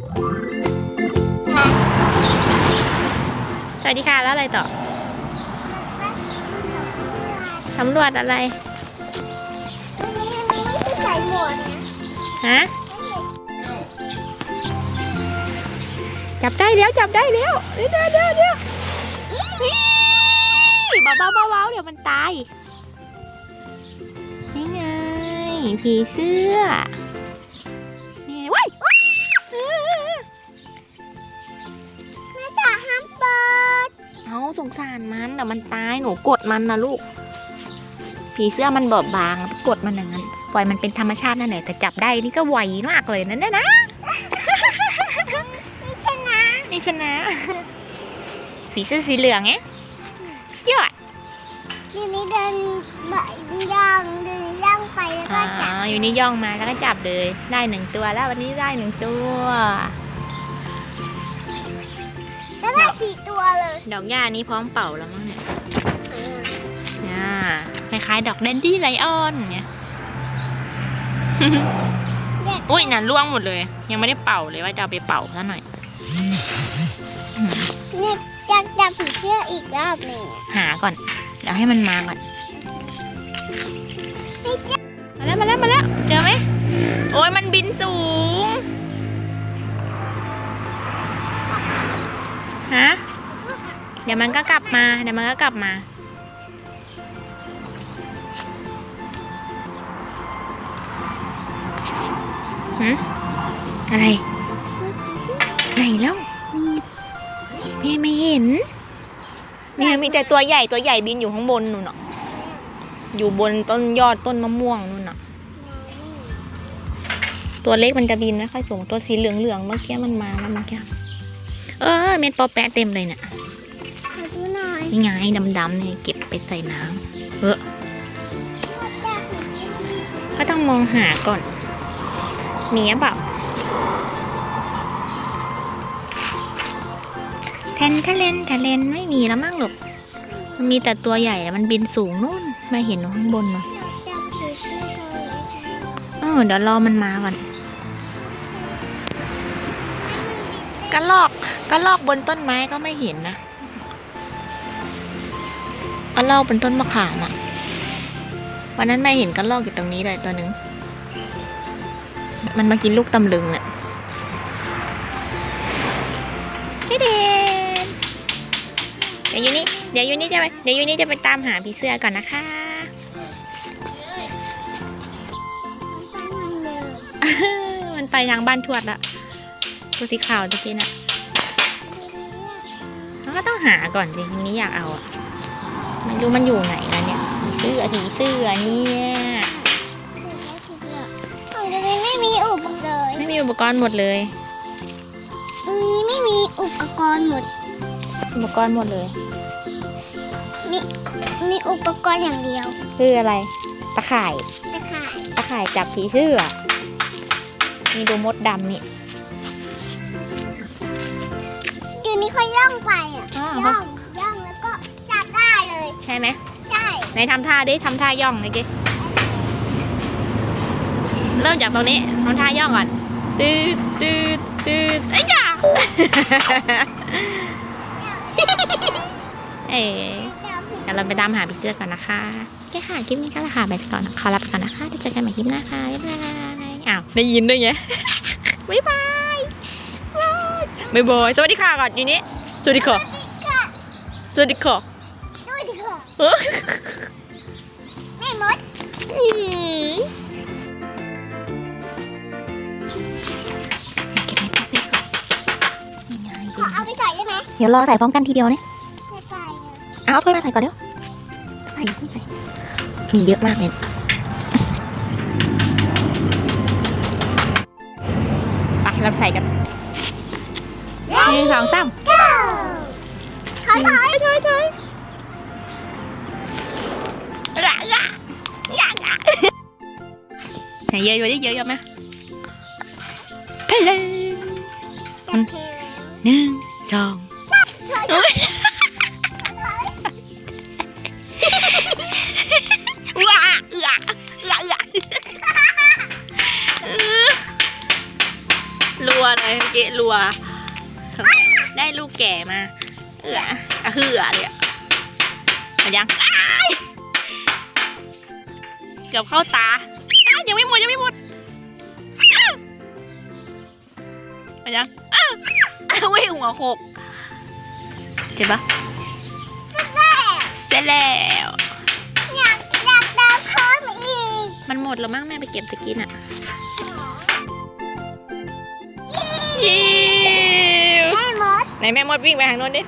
สวัสดีค่ะ แล้วอะไรต่อ สำรวจอะไร ใส่หมวกฮะ จับได้แล้ว จับได้แล้วเดี๋ยวเดี๋ยวเดี๋ยวเดี๋ยวเบาเบาเบาเบาเดี๋ยวมันตายนี่ไงผีเสื้อนี่ไงว้าย เอาสงสารมันเดี๋ยวมันตายหนูกดมันนะลูก ผีเสื้อมันบอบบางไปกดมันอย่างนั้นปล่อยมันเป็นธรรมชาตินั่นแหละแต่จับได้นี่ก็ไวมากเลยนั่นนะนะไม่ชนะนี่ชนะสีเสื้อสีเหลืองไงยอดทีนี้เดินแบบย่องเดินย่องไปแล้วอ๋ก็อจับอยู่นี่ย่องมาแล้วก็จับเลย ได้หนึ่งตัวแล้ววันนี้ได้หนึ่งตัว แล้วได้สี่ตัวเลย ดอกหญ้านี้พร้อมเป่าแล้วมั้งเนี่ยอ่าคล้ายๆ ดอกแดนดี้ไลออนเนี่ยเด็กอุ้ยน่ะร่วงหมดเลย ยังไม่ได้เป่าเลยว่าจะเอาไปเป่าซะหน่อยอืมเนี่ยจับจับผีเสื้ออีกรอบหนึ่งอะหาก่อน เดี๋ยวให้มันมาก่อน มาแล้วมาแล้วมาแล้ว เจอไหม โอ้ยมันบินสูง ฮะเดี๋ยวมันก็กลับมา เดี๋ยวมันก็กลับมา หืมอะไร ไหนแล้วแม่ไม่เห็นเนี่ยมีแต่ตัวใหญ่ตัวใหญ่บินอยู่ข้างบนนู่นน่ะ อยู่บนต้นยอดต้นมะม่วงนู่นน่ะ ตัวเล็กมันจะบินไม่ค่อยสูงตัวสีเหลืองๆเมื่อกี้มันมาแล้วเมื่อกี้ เออเม็ดปอแปะเต็มเลยเนี่ย น่อยนี่ไงดำๆเนี่ยเก็บไปใส่น้ำเออก็ต้องมองหาก่อน มีหรือเปล่าแทนทะเลนทะเลนไม่มีแล้วมั้งหรอกมันมีแต่ตัวใหญ่มันบินสูงนู่นม่เห็นข้างบนเนาะจับผีเสื้อก่อนเลยค่ะเออเดี๋ยวรอมันมาก่อนกระลอกกระลอกบนต้นไม้ก็ไม่เห็นนะ กระลอกบนต้นมะขามอะวันนั้นแม่เห็นกระลอกอยู่ตรงนี้เลยตัวหนึ่ง มันมากินลูกตำลึงเนี่ยพี่เดนเดี๋ยวยูนี่เดี๋ยวยูนี่จะไปเดี๋ยวยูนี่จะไปตามหาผีเสื้อก่อนนะคะมันตั้งมันเลยมันไปทางบ้านทวดละตัวสีขาวตะกี้น่ะเราก็ต้องหาก่อนสิทีนี้อยากเอาอะ ไม่รู้มันอยู่ไหนแล้วเนี่ยผีเสื้อผีเสื้อเนี่ยของตรงนี้ไม่มีอุปกรณ์ไม่มีอุปกรณ์หมดเลยตรงนี้ไม่มีอุปกรณ์หมด อุปกรณ์หมดเลย มีอุปกรณ์อย่างเดียว คืออะไร ตะข่ายจะขาย ตะข่ายจับผีเสื้อ มีดูมดดำนี่คือนี้เขาย่องไปอะ ช่ไหมใช่ไหนทำท่าดิทำท่าย่องเลยกิเริ่มจากตรงนี้ทำท่าย่องก่อนตืดตืดตืดไอ้ยาเอ๋จับเดี๋ยวเราไปตามหาผีเสื้อก่อนนะคะโอเคค่ะคลิปนี้ก็ราคาไปก่อนขอลาไปก่อนนะคะเดี๋ยวเจอกันใหม่คลิปหน้าค่ะบ๊ายบายอ้าวได้ยินด้วยไงบ๊ายบายบ๊ายบายสวัสดีค่ะก่อนอยู่นี่สวัสดีค่ะค่ะสวัสดีค่ะ แม่มดขอเอาไปใส่ได้ไหมเดี๋ยวรอใส่พร้อมกันทีเดียวเนี่ยไม่ใส่อะเอาเอาถ้วยมาใส่ก่อนเดี๋ยวใส่ใส่ มีเยอะมากเลยไปเราใส่กันหนึ่งสองสามขอถอยถอยถอยละละละละ ไหนเยอะอยู่ดิเยอะเยอะไหมไปเลยจับเทหนึ่งสองถอยเอ้ยว้าเอือเอือเอือเออรัวเลยเมื่อกี้รัว ได้ลูกแก่มา เอืออะเหือเลยอะมายังอ้าย เกือบเข้าตาอ้ายยังไม่หมดยังไม่หมดอ้าวมายังอ้าวอ้าวไม่หัวโขกเจ็บปะแม่เสร็จแล้วอยากอยากได้เพิ่มอีก มันหมดแล้วมั้งแม่ไปเก็บตะกินอะยิวแม่มดไหนแม่มดวิ่งไปทางโน้นดิ